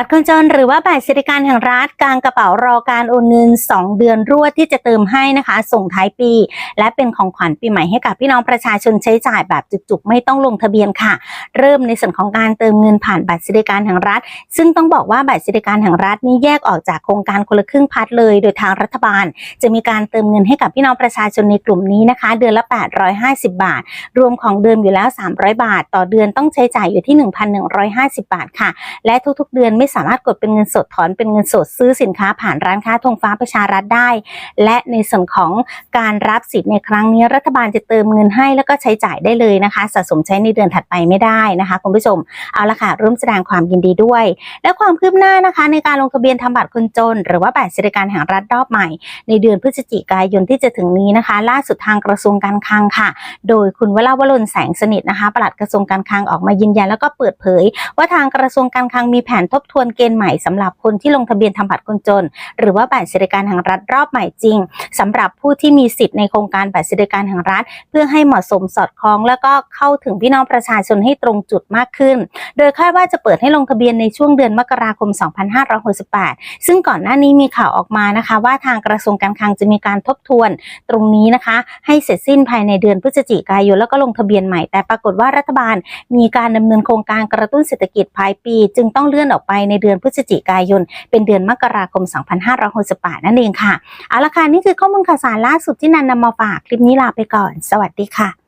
บัตรคนจนหรือว่าบัตรสวัสดิการแห่งรัฐกลางกระเป๋ารอการโอนเงิน 2 เดือนรวดที่จะเติมให้นะคะ ส่งท้ายปี และเป็นของขวัญปีใหม่ให้กับพี่น้องประชาชนใช้จ่ายแบบจุกๆ ไม่ต้องลงทะเบียนค่ะ เริ่มในส่วนของการเติมเงินผ่านบัตรสวัสดิการแห่งรัฐ ซึ่งต้องบอกว่าบัตรสวัสดิการแห่งรัฐนี่แยกออกจากโครงการคนละครึ่งพัดเลย โดยทางรัฐบาล จะมีการเติมเงินให้กับพี่น้องประชาชนในกลุ่มนี้นะคะ เดือนละ 850 บาท รวมของเดิมอยู่แล้ว 300 บาท ต่อเดือนต้องใช้จ่ายอยู่ที่ 1,150 บาทค่ะ และทุกๆ เดือนไม่สามารถกดเป็นเงินสดถอนเป็นเงินสดซื้อสินค้าผ่านร้านค้าธงฟ้าประชารัฐได้ และในส่วนของการรับสิทธิ์ในครั้งนี้รัฐบาลจะเติมเงินให้แล้วก็ใช้จ่ายได้เลยนะคะ สะสมใช้ในเดือนถัดไปไม่ได้นะคะคุณผู้ชมเอาละค่ะร่วมแสดงความยินดีด้วย และความคืบหน้านะคะ ในการลงทะเบียนทำบัตรคนจน หรือว่าบัตรสวัสดิการแห่งรัฐรอบใหม่ ในเดือนพฤศจิกายนที่จะถึงนี้นะคะ ล่าสุดทางกระทรวงการคลังค่ะ โดยคุณวราวรนแสงสนิทนะคะปลัดกระทรวงการคลังออกมายืนยันแล้วก็เปิดเผย ว่าทางกระทรวงการคลังมีแผนทบทวนเกณฑ์ใหม่สำหรับคนที่ลงทะเบียนทำบัตรคนจน หรือว่าบัตรสวัสดิการแห่งรัฐรอบใหม่จริงสำหรับผู้ที่มีสิทธิ์ในโครงการบัตรสวัสดิการแห่งรัฐ เพื่อให้เหมาะสมสอดคล้อง แล้วก็เข้าถึงพี่น้องประชาชนให้ตรงจุดมากขึ้น โดยคาดว่าจะเปิดให้ลงทะเบียนในช่วงเดือนมกราคม 2568 ซึ่งก่อนหน้านี้มีข่าวออกมานะคะ ว่าทางกระทรวงการคลังจะมีการทบทวน ตรงนี้นะคะ ให้เสร็จสิ้นภายในเดือนพฤศจิกายนแล้วก็ลงทะเบียนใหม่แต่ปรากฏว่ารัฐบาล มีการดำเนินโครงการกระตุ้นเศรษฐกิจภายปี จึงต้องเลื่อนออกไปในเดือนพฤศจิกายน เป็นเดือนมกราคม 2568 นั่นเองค่ะ เอาละค่ะ นี่คือข้อมูลข่าวสารล่าสุดที่นันนำมาฝาก คลิปนี้ลาไปก่อน สวัสดีค่ะ